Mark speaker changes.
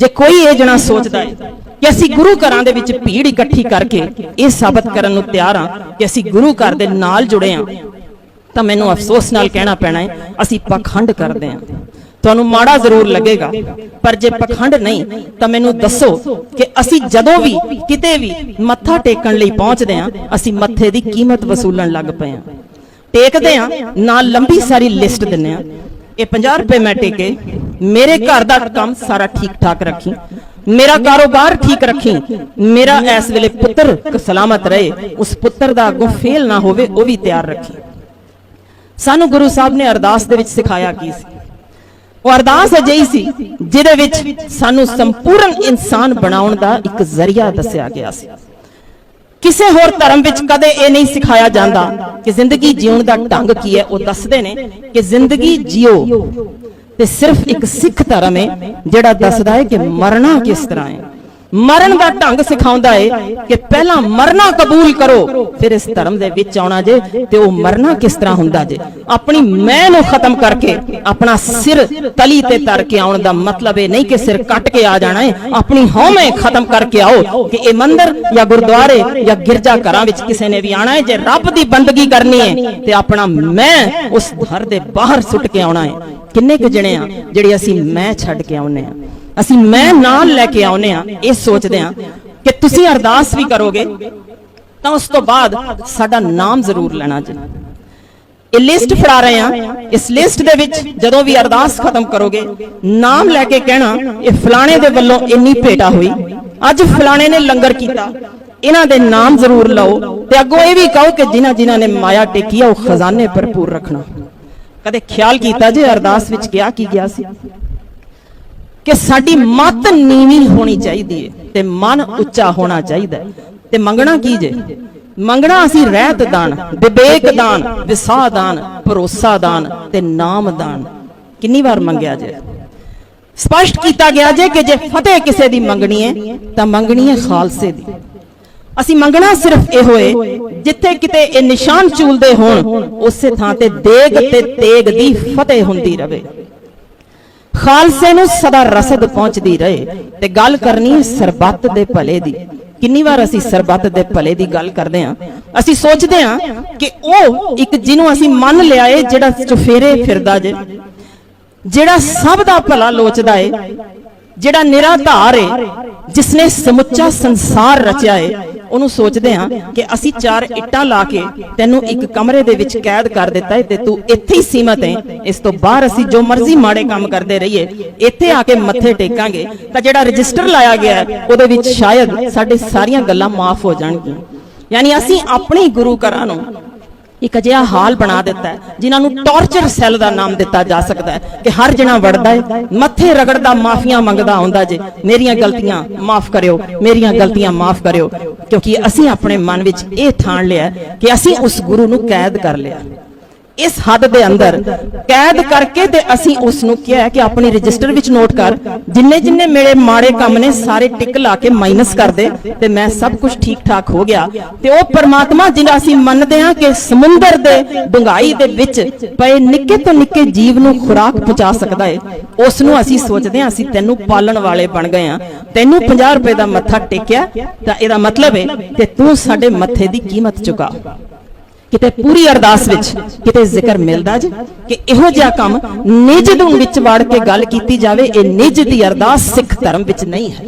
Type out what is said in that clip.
Speaker 1: ਜੇ ਕੋਈ ਇਹ ਜਣਾ ਸੋਚਦਾ ਹੈ ਕਿ ਅਸੀਂ ਗੁਰੂ ਘਰਾਂ ਦੇ ਵਿੱਚ ਭੀੜ ਇਕੱਠੀ ਕਰਕੇ ਇਹ ਸਾਬਤ ਕਰਨ ਨੂੰ ਤਿਆਰ ਹਾਂ ਕਿ ਅਸੀਂ ਗੁਰੂ ਘਰ ਦੇ ਨਾਲ ਜੁੜੇ ਹਾਂ, ਤਾਂ ਮੈਨੂੰ ਅਫਸੋਸ ਨਾਲ ਕਹਿਣਾ ਪੈਣਾ ਹੈ, ਅਸੀਂ ਪਖੰਡ ਕਰਦੇ ਹਾਂ। ਤੁਹਾਨੂੰ ਮਾੜਾ ਜ਼ਰੂਰ ਲੱਗੇਗਾ, ਪਰ ਜੇ ਪਖੰਡ ਨਹੀਂ, ਤਾਂ ਮੈਨੂੰ ਦੱਸੋ ਕਿ ਅਸੀਂ ਜਦੋਂ ਵੀ, ਕਿਤੇ ਵੀ ਮੱਥਾ ਟੇਕਣ ਲਈ ਪਹੁੰਚਦੇ ਹਾਂ, ਅਸੀਂ ਮੱਥੇ ਦੀ ਕੀਮਤ ਵਸੂਲਣ ਲੱਗ ਪਏ ਹਾਂ। ਟੇਕਦੇ ਹਾਂ, ਨਾਲ ਲੰਬੀ ਸਾਰੀ ਲਿਸਟ ਦਿੰਨੇ ਹਾਂ। ਇਹ 50 ਰੁਪਏ ਮੈਂ ਟੇਕੇ ਮੇਰੇ ਘਰ ਦਾ ਕੰਮ ਸਾਰਾ ਠੀਕ ਠਾਕ ਰੱਖੀ। ਮੇਰਾ ਕਾਰੋਬਾਰ ਠੀਕ ਰੱਖੀ। ਮੇਰਾ ਇਸ ਵੇਲੇ ਪੁੱਤਰ ਸਲਾਮਤ ਰਹੇ। ਉਸ ਪੁੱਤਰ ਦਾ ਅੱਗੋਂ ਫੇਲ ਨਾ ਹੋਵੇ ਉਹ ਵੀ ਤਿਆਰ ਰੱਖੀ। ਸਾਨੂੰ ਗੁਰੂ ਸਾਹਿਬ ਨੇ ਅਰਦਾਸ ਦੇ ਵਿੱਚ ਸਿਖਾਇਆ ਕੀ ਸੀ। ਉਹ ਅਰਦਾਸ ਅਜਿਹੀ ਸੀ ਜਿਹਦੇ ਵਿੱਚ ਸਾਨੂੰ ਸੰਪੂਰਨ ਇਨਸਾਨ ਬਣਾਉਣ ਦਾ ਇੱਕ ਜ਼ਰੀਆ ਦੱਸਿਆ ਗਿਆ ਸੀ। ਕਿਸੇ ਹੋਰ ਧਰਮ ਵਿੱਚ ਕਦੇ ਇਹ ਨਹੀਂ ਸਿਖਾਇਆ ਜਾਂਦਾ ਕਿ ਜ਼ਿੰਦਗੀ ਜਿਉਣ ਦਾ ਢੰਗ ਕੀ ਹੈ ਉਹ ਦੱਸਦੇ ਨੇ ਕਿ ਜ਼ਿੰਦਗੀ ਜਿਓ। ਤੇ ਸਿਰਫ ਇੱਕ ਸਿੱਖ ਧਰਮ ਹੈ ਜਿਹੜਾ ਦੱਸਦਾ ਹੈ ਕਿ ਮਰਨਾ ਕਿਸ ਤਰ੍ਹਾਂ ਹੈ ਮਰਨ ਦਾ ਢੰਗ ਸਿਖਾਉਂਦਾ ਏ ਕਿ ਪਹਿਲਾਂ ਮਰਨਾ ਕਬੂਲ ਕਰੋ, ਫਿਰ ਇਸ ਧਰਮ ਦੇ ਵਿੱਚ ਆਉਣਾ ਜੇ ਤੇ ਉਹ ਮਰਨਾ ਕਿਸ ਤਰ੍ਹਾਂ ਹੁੰਦਾ ਜੇ? ਆਪਣੀ ਮੈਂ ਨੂੰ ਖਤਮ ਕਰਕੇ, ਆਪਣਾ ਸਿਰ ਤਲੀ ਤੇ ਧਰ ਕੇ ਆਉਣ ਦਾ ਮਤਲਬ ਇਹ ਨਹੀਂ ਕਿ ਸਿਰ ਕੱਟ ਕੇ ਆ ਜਾਣਾ ਹੈ ਆਪਣੀ ਹਉਮੈ ਖਤਮ ਕਰਕੇ ਆਓ ਕਿ ਇਹ ਮੰਦਿਰ ਜਾਂ ਗੁਰਦੁਆਰੇ ਜਾਂ ਗਿਰਜਾ ਘਰਾਂ ਵਿੱਚ ਕਿਸੇ ਨੇ ਵੀ ਆਣਾ ਹੈ ਜੇ ਰੱਬ ਦੀ ਬੰਦਗੀ ਕਰਨੀ ਹੈ ਤੇ ਆਪਣਾ ਮੈਂ ਉਸ ਘਰ ਦੇ ਬਾਹਰ ਸੁੱਟ ਕੇ ਆਉਣਾ ਹੈ ਕਿੰਨੇ ਕੁ ਜਣੇ ਆ ਜਿਹੜੇ ਅਸੀਂ ਮੈਂ ਛੱਡ ਕੇ ਆਉਨੇ ਆ? ਅਸੀਂ ਮੈਂ ਨਾਲ ਲੈ ਕੇ ਆਉਨੇ ਆ ਇਹ ਸੋਚਦੇ ਆ ਕਿ ਤੁਸੀਂ ਅਰਦਾਸ ਵੀ ਕਰੋਗੇ, ਤਾਂ ਉਸ ਤੋਂ ਬਾਅਦ ਸਾਡਾ ਨਾਮ ਜ਼ਰੂਰ ਲੈਣਾ ਜੀ। ਇਹ ਲਿਸਟ ਫੜਾ ਰਹੇ ਆ ਇਸ ਲਿਸਟ ਦੇ ਵਿੱਚ ਜਦੋਂ ਵੀ ਅਰਦਾਸ ਖਤਮ ਕਰੋਗੇ, ਨਾਮ ਲੈ ਕੇ ਕਹਿਣਾ, ਇਹ ਫਲਾਣੇ ਦੇ ਵੱਲੋਂ ਇੰਨੀ ਭੇਟਾ ਹੋਈ। ਅੱਜ ਫਲਾਣੇ ਨੇ ਲੰਗਰ ਕੀਤਾ। ਇਹਨਾਂ ਦੇ ਨਾਮ ਜ਼ਰੂਰ ਲਓ ਤੇ ਅੱਗੋਂ ਇਹ ਵੀ ਕਹੋ ਕਿ ਜਿਨ੍ਹਾਂ ਜਿਨ੍ਹਾਂ ਨੇ ਮਾਇਆ ਟੇਕੀ ਆ, ਉਹ ਖਜ਼ਾਨੇ ਭਰਪੂਰ ਰੱਖਣਾ। ਕਦੇ ਖਿਆਲ ਕੀਤਾ ਜੇ ਅਰਦਾਸ ਵਿੱਚ ਕਿਹਾ ਕੀ ਗਿਆ ਸੀ? ਕਿ ਸਾਡੀ ਮਤ ਨੀਵੀਂ ਹੋਣੀ ਚਾਹੀਦੀ ਹੈ ਤੇ ਮਨ ਉੱਚਾ ਹੋਣਾ ਚਾਹੀਦਾ ਤੇ ਮੰਗਣਾ ਕੀ ਜੇ? ਮੰਗਣਾ ਅਸੀਂ ਰਹਿਤ ਦਾਨ ਵਿਵੇਕ ਦਾਨ ਵਿਸਾਹ ਦਾਨ ਭਰੋਸਾ ਦਾਨ ਤੇ ਨਾਮ ਦਾਨ। ਕਿੰਨੀ ਵਾਰ ਮੰਗਿਆ ਜੇ? ਸਪਸ਼ਟ ਕੀਤਾ ਗਿਆ ਜੇ ਕਿ ਜੇ ਫਤਿਹ ਕਿਸੇ ਦੀ ਮੰਗਣੀ ਹੈ ਤਾਂ ਮੰਗਣੀ ਹੈ ਖਾਲਸੇ ਦੀ। ਅਸੀਂ ਮੰਗਣਾ ਸਿਰਫ ਇਹ ਹੋਏ ਜਿੱਥੇ ਕਿਤੇ ਇਹ ਨਿਸ਼ਾਨ ਚੂਲਦੇ ਹੋਣ ਉਸੇ ਥਾਂ ਤੇ ਦੇਗ ਤੇ ਤੇਗ ਦੀ ਫਤਿਹ ਹੁੰਦੀ ਰਵੇ। ਖਾਲਸੇ ਨੂੰ ਸਦਾ ਰਸਦ ਪਹੁੰਚਦੀ ਰਹੇ ਤੇ ਗੱਲ ਕਰਨੀ ਹੈ ਸਰਬੱਤ ਦੇ ਭਲੇ ਦੀ। ਕਿੰਨੀ ਵਾਰ ਅਸੀਂ ਸਰਬੱਤ ਦੇ ਭਲੇ ਦੀ ਗੱਲ ਕਰਦੇ ਹਾਂ? ਅਸੀਂ ਸੋਚਦੇ ਹਾਂ ਕਿ ਉਹ ਇੱਕ ਜਿਹਨੂੰ ਅਸੀਂ ਮੰਨ ਲਿਆ ਏ ਜਿਹੜਾ ਚੁਫੇਰੇ ਫਿਰਦਾ ਜੇ, ਜਿਹੜਾ ਸਭ ਦਾ ਭਲਾ ਲੋਚਦਾ ਏ, ਜਿਹੜਾ ਨਿਰਾਧਾਰ ਏ, ਜਿਸਨੇ ਸਮੁੱਚਾ ਸੰਸਾਰ ਰਚਿਆ ਏ ਉਹਨੂੰ ਸੋਚਦੇ ਹਾਂ ਕਿ ਅਸੀਂ ਚਾਰ ਇੱਟਾਂ ਲਾ ਕੇ ਤੈਨੂੰ ਇੱਕ ਕਮਰੇ ਦੇ ਵਿੱਚ ਕੈਦ ਕਰ ਦਿੱਤਾ ਹੈ ਤੇ ਤੂੰ ਇੱਥੇ ਹੀ ਸੀਮਤ ਹੈ। ਇਸ ਤੋਂ ਬਾਹਰ ਅਸੀਂ ਜੋ ਮਰਜ਼ੀ ਮਾੜੇ ਕੰਮ ਕਰਦੇ ਰਹੀਏ, ਇੱਥੇ ਆ ਕੇ ਮੱਥੇ ਟੇਕਾਂਗੇ ਤਾਂ ਜਿਹੜਾ ਰਜਿਸਟਰ ਲਾਇਆ ਗਿਆ ਉਹਦੇ ਵਿੱਚ ਸ਼ਾਇਦ ਸਾਡੇ ਸਾਰੀਆਂ ਗੱਲਾਂ ਮਾਫ ਹੋ ਜਾਣਗੀਆਂ। ਯਾਨੀ ਅਸੀਂ ਆਪਣੇ ਗੁਰੂ ਘਰਾਂ ਨੂੰ ਇੱਕ ਅਜਿਹਾ ਹਾਲ ਬਣਾ ਦਿੱਤਾ ਹੈ, ਜਿਨ੍ਹਾਂ ਨੂੰ ਟਾਰਚਰ ਸੈੱਲ ਦਾ ਨਾਮ ਦਿੱਤਾ ਜਾ ਸਕਦਾ ਹੈ ਕਿ ਹਰ ਜਣਾ ਵੜਦਾ ਹੈ, ਮੱਥੇ ਰਗੜਦਾ, ਮਾਫੀਆਂ ਮੰਗਦਾ ਹੁੰਦਾ ਜੇ, ਮੇਰੀਆਂ ਗਲਤੀਆਂ ਮਾਫ ਕਰਿਓ, ਮੇਰੀਆਂ ਗਲਤੀਆਂ ਮਾਫ ਕਰਿਓ। ਕਿਉਂਕਿ ਅਸੀਂ ਆਪਣੇ ਮਨ ਵਿੱਚ ਇਹ ਥਾਣ ਲਿਆ ਕਿ ਅਸੀਂ ਉਸ ਗੁਰੂ ਨੂੰ ਕੈਦ ਕਰ ਲਿਆ। ਇਸ ਹੱਦ ਦੇ ਅੰਦਰ ਕੈਦ ਕਰਕੇ ਤੇ ਅਸੀਂ ਉਸ ਨੂੰ ਕਿਹਾ ਕਿ ਆਪਣੀ ਰਜਿਸਟਰ ਵਿੱਚ ਨੋਟ ਕਰ, ਜਿੰਨੇ ਜਿੰਨੇ ਮੇਰੇ ਮਾੜੇ ਕੰਮ ਨੇ ਸਾਰੇ ਟਿਕ ਲਾ ਕੇ ਮਾਈਨਸ ਕਰ ਦੇ ਤੇ ਮੈਂ ਸਭ ਕੁਝ ਠੀਕ ਠਾਕ ਹੋ ਗਿਆ। ਤੇ ਉਹ ਪਰਮਾਤਮਾ ਜਿਹਦਾ ਅਸੀਂ ਮੰਨਦੇ ਹਾਂ ਕਿ ਸਮੁੰਦਰ ਦੇ ਡੂੰਘਾਈ ਦੇ ਵਿੱਚ ਪਏ ਨਿੱਕੇ ਤੋਂ ਨਿੱਕੇ ਜੀਵ ਨੂੰ ਖੁਰਾਕ ਪਹੁੰਚਾ ਸਕਦਾ ਏ ਉਸ ਨੂੰ ਅਸੀਂ ਸੋਚਦੇ ਹਾਂ ਅਸੀਂ ਤੈਨੂੰ ਪਾਲਣ ਵਾਲੇ ਬਣ ਗਏ ਹਾਂ। ਤੈਨੂੰ 50 ਰੁਪਏ ਦਾ ਮੱਥਾ ਟੇਕਿਆ ਤਾਂ ਇਹਦਾ ਮਤਲਬ ਹੈ ਕਿ ਤੂੰ ਸਾਡੇ ਮੱਥੇ ਦੀ ਕੀਮਤ ਚੁਕਾ। ਕਿਤੇ ਪੂਰੀ ਅਰਦਾਸ ਵਿੱਚ ਕਿਤੇ ਜ਼ਿਕਰ ਮਿਲਦਾ ਜੀ, ਕਿ ਇਹੋ ਜਿਹਾ ਕੰਮ ਨਿਜ ਨੂੰ ਵਿੱਚ ਵੜ ਕੇ ਗੱਲ ਕੀਤੀ ਜਾਵੇ, ਇਹ ਨਿਜ ਦੀ ਅਰਦਾਸ ਸਿੱਖ ਧਰਮ ਵਿੱਚ ਨਹੀਂ ਹੈ।